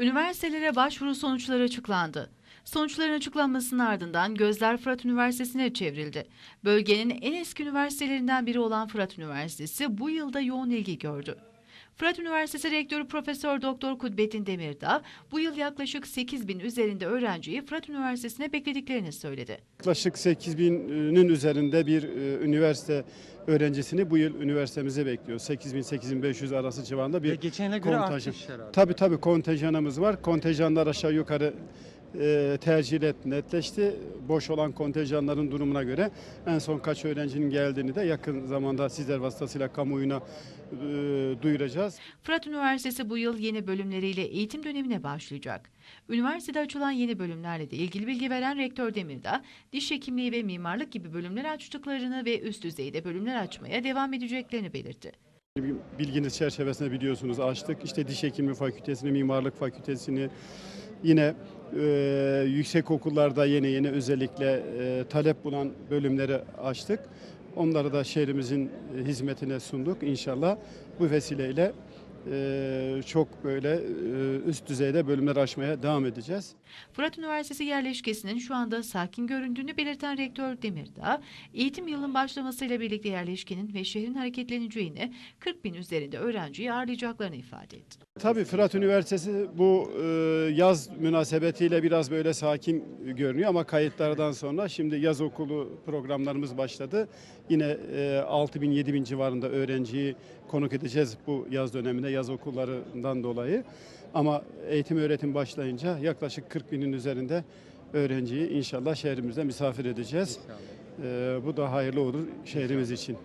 Üniversitelere başvuru sonuçları açıklandı. Sonuçların açıklanmasının ardından gözler Fırat Üniversitesi'ne çevrildi. Bölgenin en eski üniversitelerinden biri olan Fırat Üniversitesi bu yılda yoğun ilgi gördü. Fırat Üniversitesi Rektörü Profesör Doktor Kudbettin Demirdağ bu yıl yaklaşık 8 bin üzerinde öğrenciyi Fırat Üniversitesi'ne beklediklerini söyledi. Yaklaşık 8000'nin üzerinde bir e, üniversite öğrencisini bu yıl üniversitemize bekliyor. 8000-8500 arası civarında bir kontenjan. artmış herhalde. Tabii tabii kontenjanımız var. Kontenjanlar aşağı yukarı e, tercih et, netleşti. Boş olan kontenjanların durumuna göre en son kaç öğrencinin geldiğini de yakın zamanda sizler vasıtasıyla kamuoyuna e, duyuracağız. Fırat Üniversitesi bu yıl yeni bölümleriyle eğitim dönemine başlayacak. Üniversitede açılan yeni bölümlerle de ilgili bilgi veren Rektör Demirdağ, diş hekimliği ve mimarlık gibi bölümler açtıklarını ve üst düzeyde bölümler açmaya devam edeceklerini belirtti. Bilginiz çerçevesinde biliyorsunuz açtık. İşte diş hekimliği fakültesini, mimarlık fakültesini yine e, yüksek okullarda yeni yeni özellikle e, talep bulan bölümleri açtık. Onları da şehrimizin e, hizmetine sunduk. İnşallah bu vesileyle çok böyle e, üst düzeyde bölümler açmaya devam edeceğiz. Fırat Üniversitesi yerleşkesinin şu anda sakin göründüğünü belirten Rektör Demirdağ, eğitim yılının başlamasıyla birlikte yerleşkenin ve şehrin hareketleneceğini, 40 bin üzerinde öğrenciyi ağırlayacaklarını ifade etti. Tabii Fırat Üniversitesi bu e, yaz münasebetiyle biraz böyle sakin görünüyor ama kayıtlardan sonra şimdi yaz okulu programlarımız başladı. Yine e, 6 bin 7 bin civarında öğrenciyi konuk edeceğiz bu yaz döneminde yaz okullarından dolayı. Ama eğitim öğretim başlayınca yaklaşık 40 binin üzerinde öğrenciyi inşallah şehrimizde misafir edeceğiz. İnşallah. E, bu da hayırlı olur şehrimiz için.